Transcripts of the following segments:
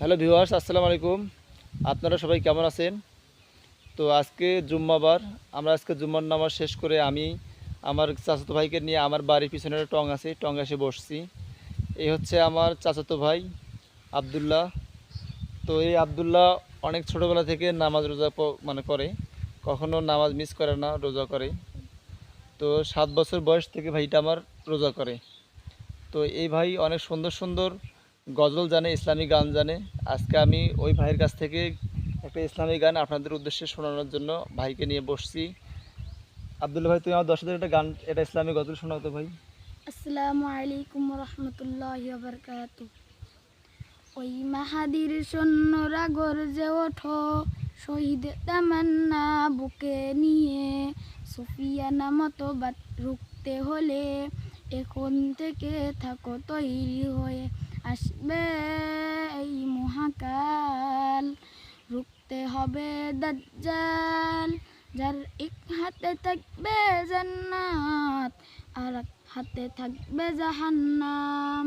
Hello viewers, আসসালামু আলাইকুম। আপনারা সবাই কেমন আছেন? তো আজকে জুম্মাবার, আমরা আজকে জুম্মার নামাজ শেষ করে আমি, আমার চাচাতো ভাইকে নিয়ে আমার বাড়ির পিছনে একটা টং আছে, টং এসে বসছি। এই হচ্ছে আমার চাচাতো ভাই আবদুল্লাহ। তো এই আবদুল্লাহ অনেক ছোটোবেলা থেকে নামাজ রোজা মানে করে, কখনো নামাজ মিস করে না, রোজা করে। তো সাত বছর বয়স থেকে ভাইটা আমার রোজা করে। তো এই ভাই অনেক সুন্দর সুন্দর গজল জানে, ইসলামী গান জানে। আজকে আমি ওই ভাইয়ের কাছ থেকে একটা ইসলামী গান আপনাদের উদ্দেশ্যে শোনানোর জন্য ভাইকে নিয়ে বসছি। আব্দুল ভাই, তুমি আমার দর্শকদের একটা গান এটা ইসলামী গজল শোনাও তো ভাই। আসসালামু আলাইকুম রহমতুল্লাহ বরকাত ওই মাহাদির সৈন্যরা গর্জে ওঠো, শহীদ তামান্না বুকে নিয়ে সুফিয়ানা মতো রুখতে হলে এখন থেকে থাকো তৈরি হয়ে। আসবে এই মহাকাল, রুখতে হবে দাজ্জাল, যার এক হাতে থাকবে জান্নাত, আর হাতে থাকবে জাহান্নাম।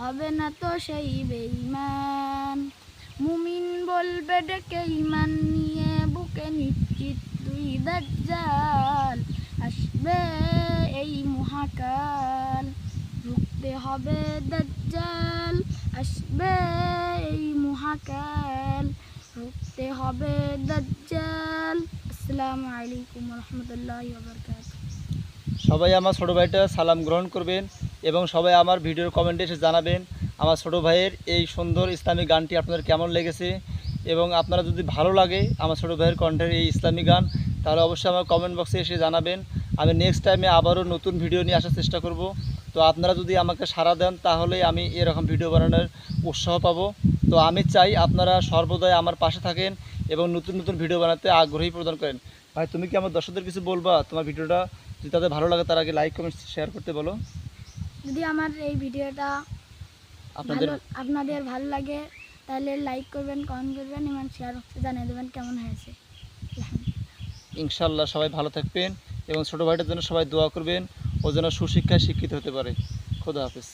হবে না তো সেই বেঈমান। মুমিন বলবে ডেকে ইমান নিয়ে বুকে নিশ্চিত তুই দাজ্জাল। আসবে এই মহাকাল, রুখতে হবে দাজ্জাল। আসবে এই মহাকাল, রুখতে হবে দাজ্জাল। আসসালামু আলাইকুম রহমতুল্লাহ সবাই আমার ছোটো ভাইটা সালাম গ্রহণ করবেন। এবং সবাই আমার ভিডিওর কমেন্টে এসে জানাবেন আমার ছোটো ভাইয়ের এই সুন্দর ইসলামী গানটি আপনাদের কেমন লেগেছে এবং আপনারা যদি ভালো লাগে আমার ছোটো ভাইয়ের কণ্ঠের এই ইসলামী গান, তাহলে অবশ্যই আমার কমেন্ট বক্সে এসে জানাবেন। আমি নেক্সট টাইমে আবারও নতুন ভিডিও নিয়ে আসার চেষ্টা করব। তো আপনারা যদি আমাকে সাড়া দেন, তাহলে আমি এরকম ভিডিও বানানোর উৎসাহ পাবো। তো আমি চাই আপনারা সর্বদাই আমার পাশে থাকেন এবং নতুন নতুন ভিডিও বানাতে আগ্রহী প্রদান করেন। ভাই, তুমি কি আমার দর্শকদের কিছু বলবা? তোমার ভিডিওটা যদি তাদের ভালো লাগে, তার আগে লাইক কমেন্ট শেয়ার করতে বলো। যদি আমার এই ভিডিওটা আপনাদের ভালো আপনাদের ভালো লাগে তাহলে লাইক করবেন কমেন্ট করবেন এবং শেয়ার জানিয়ে দেবেন কেমন হয়েছে। ইনশাল্লাহ সবাই ভালো থাকবেন এবং ছোটো ভাইটার জন্য সবাই দোয়া করবেন ও যেন সুশিক্ষায় শিক্ষিত হতে পারে। খোদা হাফেজ।